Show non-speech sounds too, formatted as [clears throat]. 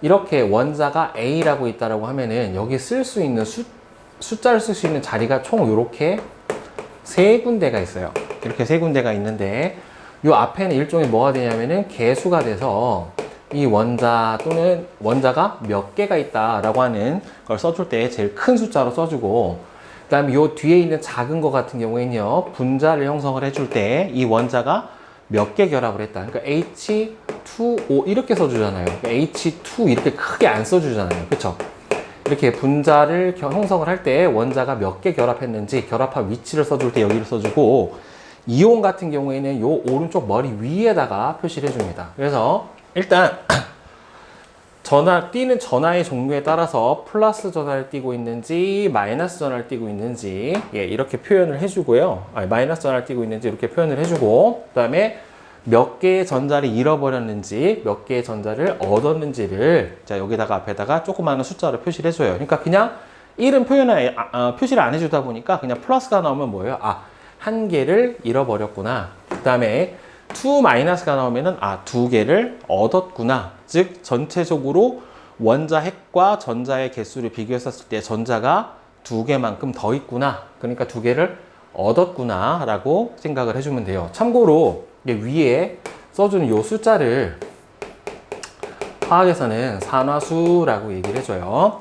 이렇게 원자가 A라고 있다라고 하면은 여기 쓸 수 있는 수, 숫자를 쓸 수 있는 자리가 총 이렇게 세 군데가 있어요. 이렇게 세 군데가 있는데 요 앞에는 일종의 뭐가 되냐면은 개수가 돼서 이 원자 또는 원자가 몇 개가 있다라고 하는 걸 써줄 때 제일 큰 숫자로 써주고 그 다음에 요 뒤에 있는 작은 거 같은 경우에는요 분자를 형성을 해줄 때 이 원자가 몇 개 결합을 했다. 그러니까 H2O 이렇게 써주잖아요. 그러니까 H2 이렇게 크게 안 써주잖아요. 그렇죠? 이렇게 분자를 겨- 형성을 할 때 원자가 몇 개 결합했는지 결합한 위치를 써줄 때 여기를 써주고 이온 같은 경우에는 요 오른쪽 머리 위에다가 표시를 해줍니다. 그래서 일단 [clears throat] 전화 띄는 전화의 종류에 따라서 플러스 전화를 띄고 있는지 마이너스 전화를 띄고 있는지 예, 이렇게 표현을 해주고요. 아니, 마이너스 전화를 띄고 있는지 이렇게 표현을 해주고 그 다음에 몇 개의 전자를 잃어버렸는지 몇 개의 전자를 얻었는지를 자 여기다가 앞에다가 조그마한 숫자로 표시를 해줘요. 그러니까 그냥 1은 표현을 아, 아, 표시를 안 해주다 보니까 그냥 플러스가 나오면 뭐예요? 아한 개를 잃어버렸구나. 그 다음에 2 마이너스가 나오면은 아두 개를 얻었구나. 즉 전체적으로 원자 핵과 전자의 개수를 비교했었을 때 전자가 두 개만큼 더 있구나. 그러니까 두 개를 얻었구나 라고 생각을 해주면 돼요. 참고로 위에 써주는 요 숫자를 화학에서는 산화수라고 얘기를 해줘요.